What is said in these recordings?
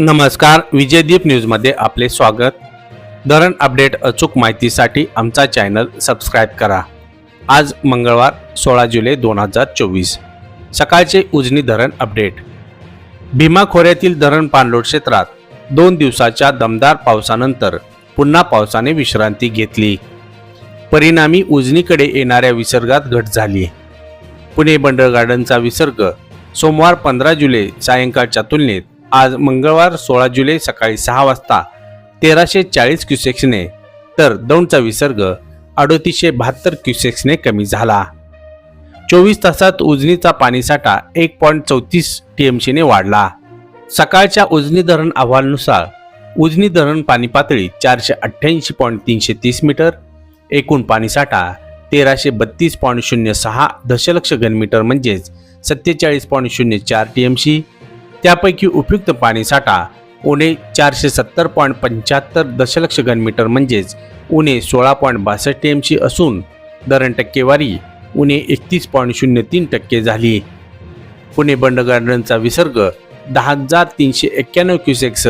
नमस्कार विजयदीप न्यूजमध्ये आपले स्वागत. धरण अपडेट अचूक माहितीसाठी आमचा चॅनल सबस्क्राईब करा. आज मंगळवार सोळा जुलै दोन हजार चोवीस. सकाळचे उजनी धरण अपडेट. भीमा खोऱ्यातील धरण पाणलोट क्षेत्रात दोन दिवसाच्या दमदार पावसानंतर पुन्हा पावसाने विश्रांती घेतली. परिणामी उजनीकडे येणाऱ्या विसर्गात घट झाली. पुणे बंडर गार्डनचा विसर्ग सोमवार पंधरा जुलै सायंकाळच्या तुलनेत आज मंगळवार सोळा जुलै सकाळी सहा वाजता तेराशे चाळीस क्युसेक्सने तर दौंडचा विसर्ग अडोतीसशे बहात्तर क्युसेक्सने कमी झाला. चोवीस तासात उजनीचा पाणीसाठा एक पॉईंट चौतीस टी एम सीने वाढला. सकाळच्या उजनी धरण अहवालनुसार उजनी धरण पाणी पातळी चारशे अठ्ठ्याऐंशी पॉईंट तीनशे तीस मीटर एकूण पाणीसाठा तेराशे बत्तीस पॉईंट शून्य सहा दशलक्ष घनमीटर म्हणजेच सत्तेचाळीस पॉईंट शून्य चार टी एम सी त्यापैकी उपयुक्त पाणीसाठा उणे चारशे सत्तर पॉईंट पंच्याहत्तर दशलक्ष घनमीटर म्हणजेच उणे सोळा पॉईंट बासष्ट एम सी असून धरण टक्केवारी उणे एकतीस पॉईंट शून्य तीन टक्के झाली. पुणे बंड गार्डनचा विसर्ग दहा हजार तीनशे एक्क्याण्णव क्युसेक्स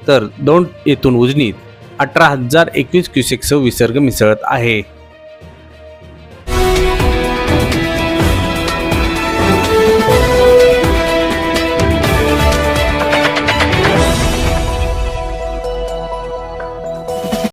तर दोन येथून उजनीत अठरा हजार एकवीस क्युसेक्स विसर्ग मिसळत आहे.